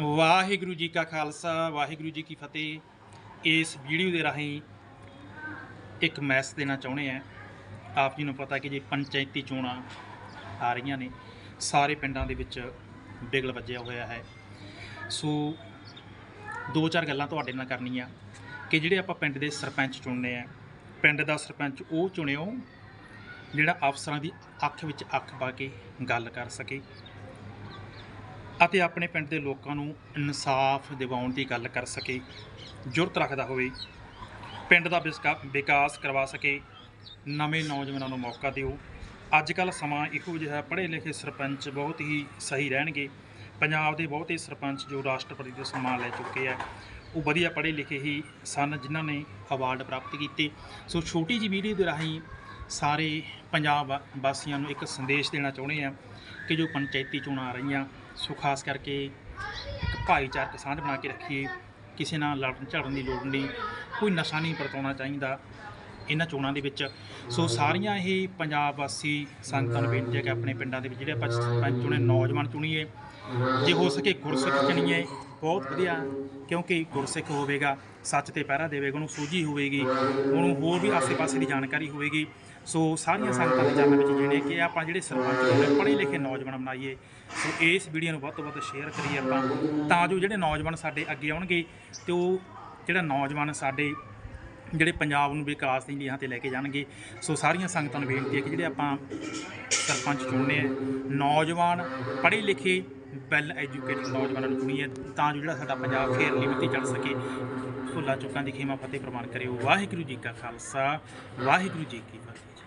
ਵਾਹਿਗੁਰੂ ਜੀ ਕਾ ਖਾਲਸਾ, ਵਾਹਿਗੁਰੂ ਜੀ ਕੀ ਫਤਿਹ। ਇਸ ਵੀਡੀਓ ਦੇ ਰਾਹੀਂ ਇੱਕ ਮੈਸ ਦੇਣਾ ਚਾਹੁੰਦੇ ਆ। ਆਪ ਜੀ ਨੂੰ ਪਤਾ ਕਿ ਜੇ ਪੰਚਾਇਤੀ ਚੋਣਾਂ ਆ ਰਹੀਆਂ ਨੇ, ਸਾਰੇ ਪਿੰਡਾਂ ਦੇ ਵਿੱਚ ਬਿਗਲ ਵੱਜਿਆ ਹੋਇਆ ਹੈ। ਸੋ ਦੋ ਚਾਰ ਗੱਲਾਂ ਤੁਹਾਡੇ ਨਾਲ ਕਰਨੀਆਂ। ਕਿ ਜਿਹੜੇ ਆਪਾਂ ਪਿੰਡ ਦੇ ਸਰਪੰਚ ਚੁਣਨੇ ਆ, ਪਿੰਡ ਦਾ ਸਰਪੰਚ ਉਹ ਚੁਣਿਓ, ਜਿਹੜਾ ਅਫਸਰਾਂ ਦੀ ਅੱਖ ਵਿੱਚ ਅੱਖ ਪਾ ਕੇ ਗੱਲ ਕਰ ਸਕੇ। ਅਤੇ ਆਪਣੇ ਪਿੰਡ ਦੇ ਲੋਕਾਂ ਨੂੰ ਇਨਸਾਫ ਦਿਵਾਉਣ ਦੀ ਗੱਲ ਕਰ ਸਕੇ, ਜੁਰਤ ਰੱਖਦਾ ਹੋਵੇ, ਪਿੰਡ ਦਾ ਵਿਸਕਾ- ਵਿਕਾਸ ਕਰਵਾ ਸਕੇ, ਨਵੇਂ ਨੌਜਵਾਨਾਂ ਨੂੰ ਮੌਕਾ ਦਿਓ। ਅੱਜ ਕੱਲ ਸਮਾਂ ਇਹੋ ਜਿਹਾ ਪੜ੍ਹੇ ਲਿਖੇ ਸਰਪੰਚ ਬਹੁਤ ਹੀ ਸਹੀ ਰਹਿਣਗੇ। ਪੰਜਾਬ ਦੇ ਬਹੁਤੇ ਸਰਪੰਚ ਜੋ ਰਾਸ਼ਟਰਪਤੀ ਦੇ ਸਨਮਾਨ ਲੈ ਚੁੱਕੇ ਆ, ਉਹ ਵਧੀਆ ਪੜ੍ਹੇ ਲਿਖੇ ਹੀ ਸਨ, ਜਿਨ੍ਹਾਂ ਨੇ ਅਵਾਰਡ ਪ੍ਰਾਪਤ ਕੀਤੇ। ਸੋ ਛੋਟੀ ਜਿਹੀ ਵੀਡੀਓ ਦੇ ਰਾਹੀਂ ਸਾਰੇ ਪੰਜਾਬ ਵਾ- ਵਾਸੀਆਂ ਨੂੰ ਇੱਕ ਸੰਦੇਸ਼ ਦੇਣਾ ਚਾਹੁੰਦੇ ਆ ਕਿ ਜੋ ਪੰਚਾਇਤੀ ਚੋਣਾਂ ਆ ਰਹੀਆਂ ਸੋ ਖਾਸ ਕਰਕੇ ਇੱਕ ਭਾਈਚਾਰਕ ਸਾਂਝ ਬਣਾ ਕੇ ਰੱਖੀਏ। ਕਿਸੇ ਨਾਲ ਲੜਨ ਝੜਨ ਦੀ ਲੋੜ ਨਹੀਂ, ਕੋਈ ਨਸ਼ਾ ਨਹੀਂ ਵਰਤਾਉਣਾ ਚਾਹੀਦਾ ਇਹਨਾਂ ਚੋਣਾਂ ਦੇ ਵਿੱਚ। ਸੋ ਸਾਰੀਆਂ ਇਹ ਪੰਜਾਬ ਵਾਸੀ ਸੰਗਤਾਂ ਨੂੰ ਬੇਨਤੀ ਹੈ ਕਿ ਆਪਣੇ ਪਿੰਡਾਂ ਦੇ ਵਿੱਚ ਜਿਹੜੇ ਆਪਾਂ ਸਰਪੰਚ ਚੁਣੇ ਨੌਜਵਾਨ ਚੁਣੀਏ, ਜੇ ਹੋ ਸਕੇ ਗੁਰਸਿੱਖ ਚੁਣੀਏ ਬਹੁਤ ਵਧੀਆ ਕਿਉਂਕਿ ਗੁਰਸਿੱਖ ਹੋਵੇਗਾ, ਸੱਚ ਤੇ ਪਹਿਰਾ ਦੇਵੇਗਾ, ਉਹਨੂੰ ਸੂਝੀ ਹੋਵੇਗੀ, ਉਹਨੂੰ ਹੋਰ ਵੀ ਆਸੇ-ਪਾਸੇ ਦੀ ਜਾਣਕਾਰੀ ਹੋਵੇਗੀ। ਸੋ ਸਾਰੀਆਂ ਸੰਗਤਾਂ ਦੇ ਚਰਨਾਂ ਵਿੱਚ ਜਿਹੜੇ ਕਿ ਆਪਾਂ ਜਿਹੜੇ ਸਰਪੰਚ ਚੁਣੇ ਪੜ੍ਹੇ ਲਿਖੇ ਨੌਜਵਾਨ ਬਣਾਈਏ, ਸੋ ਇਸ ਵੀਡੀਓ ਨੂੰ ਵੱਧ ਤੋਂ ਵੱਧ ਸ਼ੇਅਰ ਕਰੀਏ ਆਪਾਂ, ਤਾਂ ਜੋ ਜਿਹੜੇ ਨੌਜਵਾਨ ਸਾਡੇ ਅੱਗੇ ਆਉਣਗੇ ਤੇ ਉਹ ਜਿਹੜਾ ਨੌਜਵਾਨ ਸਾਡੇ ਜਿਹੜੇ ਪੰਜਾਬ ਨੂੰ ਵਿਕਾਸ ਦੀ ਲੀਹਾਂ ਤੇ ਲੈ ਕੇ ਜਾਣਗੇ। ਸੋ ਸਾਰੀਆਂ ਸੰਗਤਾਂ ਨੂੰ ਬੇਨਤੀ ਹੈ ਕਿ ਜਿਹੜੇ ਆਪਾਂ ਸਰਪੰਚ ਚੁਣਨੇ ਆ। ਨੌਜਵਾਨ ਪੜ੍ਹੇ ਲਿਖੇ ਵੈਲ ਐਜੂਕੇਟਡ ਨੌਜਵਾਨਾਂ ਨੂੰ ਚੁਣੀਏ ਤਾਂ ਜੋ ਜਿਹੜਾ ਸਾਡਾ ਪੰਜਾਬ ਫੇਰ ਲਿਮਤੀ ਚੜ ਸਕੇ। ਭੁੱਲਾਂ ਚੁੱਕਾਂ ਦੀ ਖੇਮਾ ਫਤਿਹ ਪ੍ਰਮਾਣ ਕਰਿਓ। ਵਾਹਿਗੁਰੂ ਜੀ ਕਾ ਖਾਲਸਾ, ਵਾਹਿਗੁਰੂ ਜੀ ਕੀ ਫਤਿਹ।